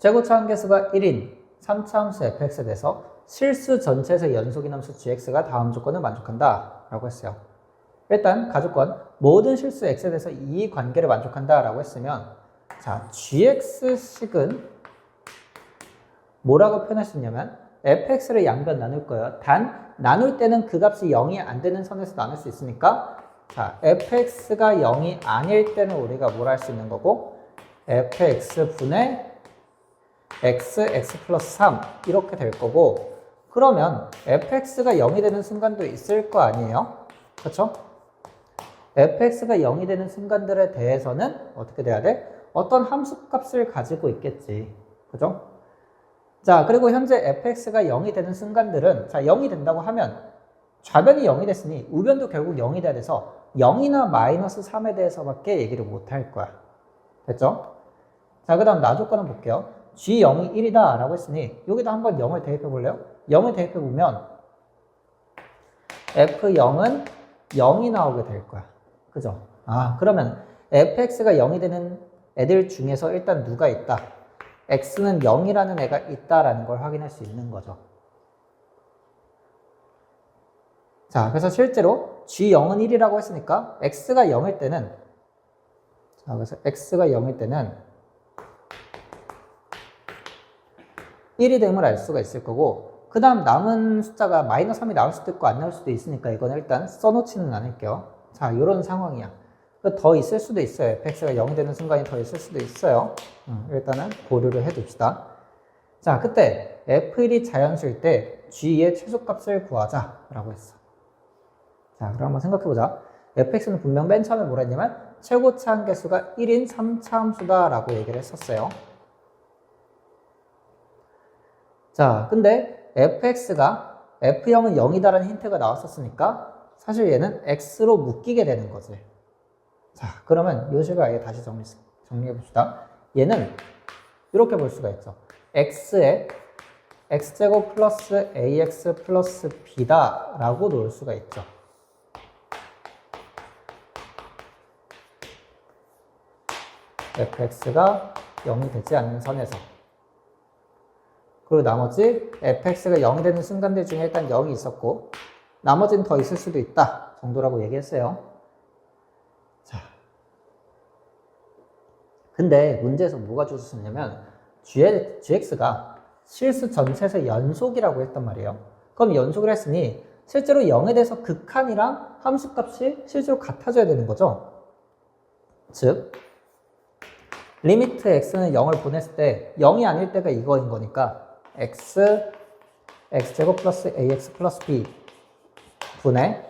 제곱차 한계수가 1인 3차 함수 fx에 대해서 실수 전체에서 연속인 함수 gx가 다음 조건을 만족한다 라고 했어요. 일단 가조건 모든 실수 x에 대해서 이 관계를 만족한다 라고 했으면 자 gx식은 뭐라고 표현할 수 있냐면 fx를 양변 나눌 거예요. 단 나눌 때는 그 값이 0이 안 되는 선에서 나눌 수 있으니까 자 fx가 0이 아닐 때는 우리가 뭘 할 수 있는 거고 fx분의 x, x 플러스 3 이렇게 될 거고 그러면 fx가 0이 되는 순간도 있을 거 아니에요? 그렇죠? fx가 0이 되는 순간들에 대해서는 어떻게 돼야 돼? 어떤 함수값을 가지고 있겠지. 그죠? 자, 그리고 현재 fx가 0이 되는 순간들은 자, 0이 된다고 하면 좌변이 0이 됐으니 우변도 결국 0이 돼야 돼서 0이나 마이너스 3에 대해서밖에 얘기를 못 할 거야. 됐죠? 자, 그 다음 나 조건을 볼게요. G0이 1이다 라고 했으니 여기다 한번 0을 대입해 볼래요? 0을 대입해 보면 f0은 0이 나오게 될 거야. 그죠? 아, 그러면 fx가 0이 되는 애들 중에서 일단 누가 있다? x는 0이라는 애가 있다라는 걸 확인할 수 있는 거죠. 자, 그래서 실제로 g0은 1이라고 했으니까 x가 0일 때는 자, 그래서 x가 0일 때는 1이 됨을 알 수가 있을 거고 그 다음 남은 숫자가 마이너스 3이 나올 수도 있고 안 나올 수도 있으니까 이건 일단 써놓지는 않을게요. 자, 이런 상황이야. 그더 있을 수도 있어요. fx가 0이 되는 순간이 더 있을 수도 있어요. 음, 일단은 고려를 해둡시다. 자, 그때 f1이 자연수일 때 g의 최소값을 구하자 라고 했어. 자, 그럼 한번 생각해보자. fx는 분명 맨 처음에 뭐라 했냐면 최고차 한계수가 1인 3차 함수다 라고 얘기를 했었어요. 자, 근데 fx가 f0은 0이다라는 힌트가 나왔었으니까 사실 얘는 x로 묶이게 되는 거지. 자, 그러면 이 식을 아예 다시 정리, 정리해 봅시다. 얘는 이렇게 볼 수가 있죠. x에 x제곱 플러스 ax 플러스 b다 라고 놓을 수가 있죠. fx가 0이 되지 않는 선에서 그리고 나머지 fx가 0이 되는 순간들 중에 일단 0이 있었고 나머지는 더 있을 수도 있다 정도라고 얘기했어요. 자, 근데 문제에서 뭐가 주어졌냐면 gx가 실수 전체에서 연속이라고 했단 말이에요. 그럼 연속을 했으니 실제로 0에 대해서 극한이랑 함수값이 실제로 같아져야 되는 거죠. 즉 리미트 x는 0을 보냈을 때 0이 아닐 때가 이거인 거니까 x x제곱 플러스 ax 플러스 b 분의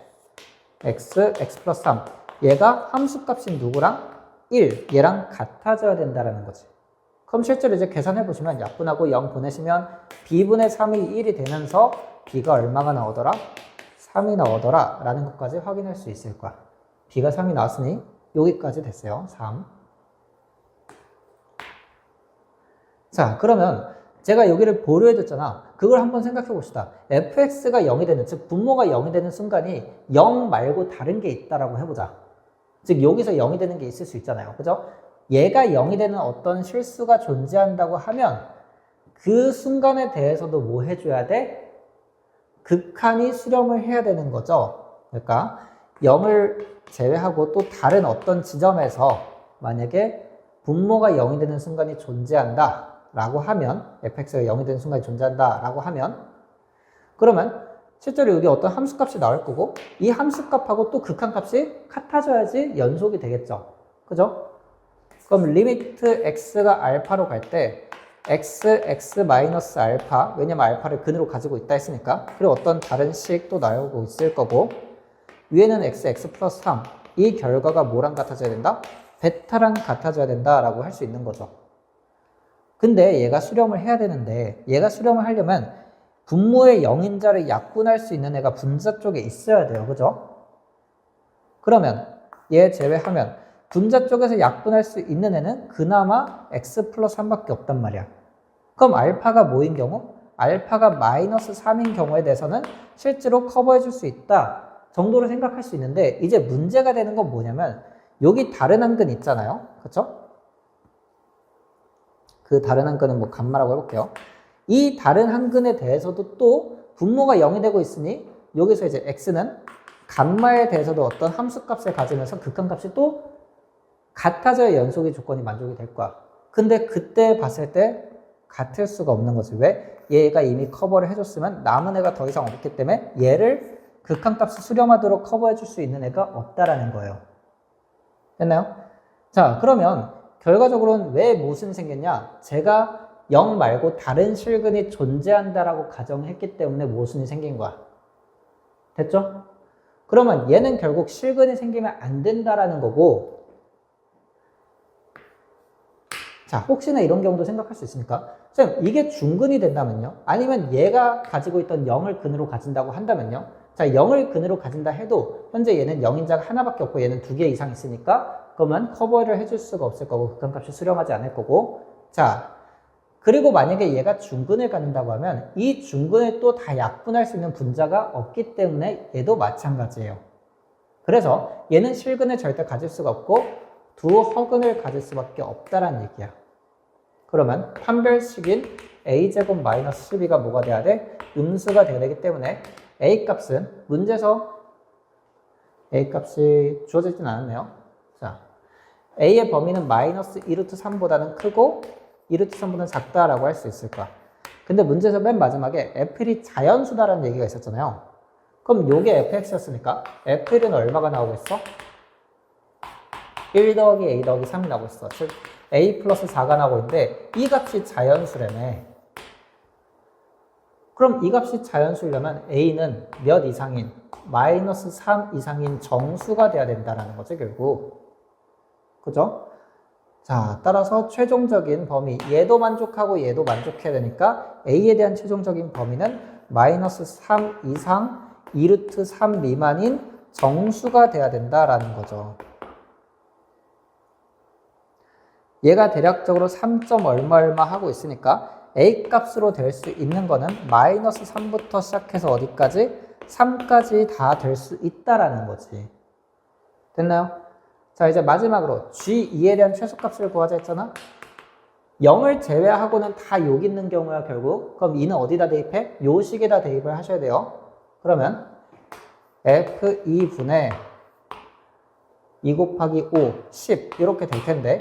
x x 플러스 3 얘가 함수값인 누구랑? 1 얘랑 같아져야 된다라는 거지. 그럼 실제로 이제 계산해 보시면 약분하고 0 보내시면 b분의 3이 1이 되면서 b가 얼마가 나오더라? 3이 나오더라 라는 것까지 확인할 수 있을 거야. B가 3이 나왔으니 여기까지 됐어요. 3 자, 그러면 제가 여기를 보류해뒀잖아. 그걸 한번 생각해 봅시다. fx가 0이 되는, 즉 분모가 0이 되는 순간이 0 말고 다른 게 있다라고 해보자. 즉 여기서 0이 되는 게 있을 수 있잖아요. 그죠? 얘가 0이 되는 어떤 실수가 존재한다고 하면 그 순간에 대해서도 뭐 해줘야 돼? 극한이 수렴을 해야 되는 거죠. 그러니까 0을 제외하고 또 다른 어떤 지점에서 만약에 분모가 0이 되는 순간이 존재한다. 라고 하면 fx가 0이 되는 순간이 존재한다 라고 하면 그러면 실제로 여기 어떤 함수값이 나올 거고 이 함수값하고 또 극한값이 같아져야지 연속이 되겠죠 그죠? 그럼 리미트 x가 알파로 갈 때 x, x 마이너스 알파 왜냐면 알파를 근으로 가지고 있다 했으니까 그리고 어떤 다른 식도 나오고 있을 거고 위에는 x, x 플러스 3 이 결과가 뭐랑 같아져야 된다? 베타랑 같아져야 된다라고 할 수 있는 거죠 근데 얘가 수렴을 해야 되는데 얘가 수렴을 하려면 분모의 영인자를 약분할 수 있는 애가 분자 쪽에 있어야 돼요. 그죠? 그러면 얘 제외하면 분자 쪽에서 약분할 수 있는 애는 그나마 x 플러스 3밖에 없단 말이야. 그럼 알파가 뭐인 경우? 알파가 마이너스 3인 경우에 대해서는 실제로 커버해 줄 수 있다 정도로 생각할 수 있는데 이제 문제가 되는 건 뭐냐면 여기 다른 한근 있잖아요. 그렇죠? 그 다른 한 근은 뭐 감마라고 해볼게요. 이 다른 한 근에 대해서도 또 분모가 0이 되고 있으니 여기서 이제 x는 감마에 대해서도 어떤 함수값을 가지면서 극한값이 또 같아져야 연속의 조건이 만족이 될 거야. 근데 그때 봤을 때 같을 수가 없는 거지. 왜? 얘가 이미 커버를 해줬으면 남은 애가 더 이상 없기 때문에 얘를 극한값을 수렴하도록 커버해 줄 수 있는 애가 없다라는 거예요. 됐나요? 자, 그러면 결과적으로는 왜 무슨 생겼냐? 제가 0 말고 다른 실근이 존재한다라고 가정했기 때문에 모순이 생긴 거야. 됐죠? 그러면 얘는 결국 실근이 생기면 안 된다라는 거고 자, 혹시나 이런 경우도 생각할 수 있으니까 쌤, 이게 중근이 된다면요? 아니면 얘가 가지고 있던 0을 근으로 가진다고 한다면요? 자, 0을 근으로 가진다 해도 현재 얘는 0인자가 하나밖에 없고 얘는 두 개 이상 있으니까 그러면 커버를 해줄 수가 없을 거고 극한값이 수렴하지 않을 거고 자, 그리고 만약에 얘가 중근을 갖는다고 하면 이 중근을 또 다 약분할 수 있는 분자가 없기 때문에 얘도 마찬가지예요. 그래서 얘는 실근을 절대 가질 수가 없고 두 허근을 가질 수밖에 없다라는 얘기야. 그러면 판별식인 a제곱 마이너스 12가 뭐가 돼야 돼? 음수가 돼야 되기 때문에 a 값은 문제에서 a 값이 주어지진 않았네요. 자, a의 범위는 마이너스 2루트 3보다는 크고 2루트 3보다는 작다라고 할 수 있을 거야. 근데 문제에서 맨 마지막에 fL이 자연수다라는 얘기가 있었잖아요. 그럼 요게 fx였으니까 fL은 얼마가 나오고 있어? 1 더하기 a 더하기 3이 나오고 있어. 즉 a 플러스 4가 나오고 있는데 이 값이 자연수라며. 그럼 이 값이 자연수려면 a는 몇 이상인 마이너스 3 이상인 정수가 돼야 된다라는 거죠 결국. 그죠? 자, 따라서 최종적인 범위 얘도 만족하고 얘도 만족해야 되니까 a에 대한 최종적인 범위는 마이너스 3 이상 2루트 3 미만인 정수가 돼야 된다라는 거죠. 얘가 대략적으로 3점 얼마 얼마 하고 있으니까 a 값으로 될 수 있는 거는 마이너스 3부터 시작해서 어디까지? 3까지 다 될 수 있다라는 거지. 됐나요? 자 이제 마지막으로 g2에 대한 최소값을 구하자 했잖아. 0을 제외하고는 다 여기 있는 경우야 결국. 그럼 2는 어디다 대입해? 요 식에다 대입을 하셔야 돼요. 그러면 f2분의 2 곱하기 5, 10 이렇게 될 텐데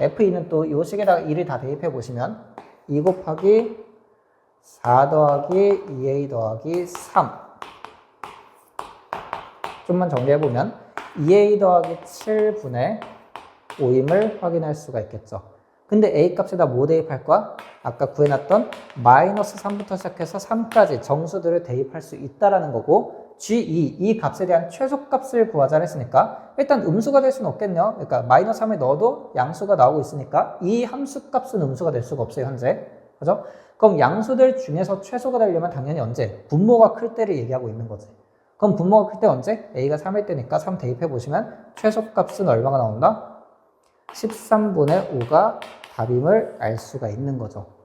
F2는 또 이 식에다가 1을 다 대입해 보시면 2 곱하기 4 더하기 2a 더하기 3 좀만 정리해 보면 2a 더하기 7분의 5임을 확인할 수가 있겠죠. 근데 a 값에다 뭐 대입할 거야? 아까 구해놨던 마이너스 3부터 시작해서 3까지 정수들을 대입할 수 있다라는 거고 G2 이 값에 대한 최소값을 구하자 했으니까 일단 음수가 될 수는 없겠네요. 그러니까 마이너스 3에 넣어도 양수가 나오고 있으니까 이 함수값은 음수가 될 수가 없어요 현재. 그죠? 그럼 양수들 중에서 최소가 되려면 당연히 언제? 분모가 클 때를 얘기하고 있는 거지. 그럼 분모가 클 때 언제? a가 3일 때니까 3 대입해 보시면 최소값은 얼마가 나온다? 13분의 5가 답임을 알 수가 있는 거죠.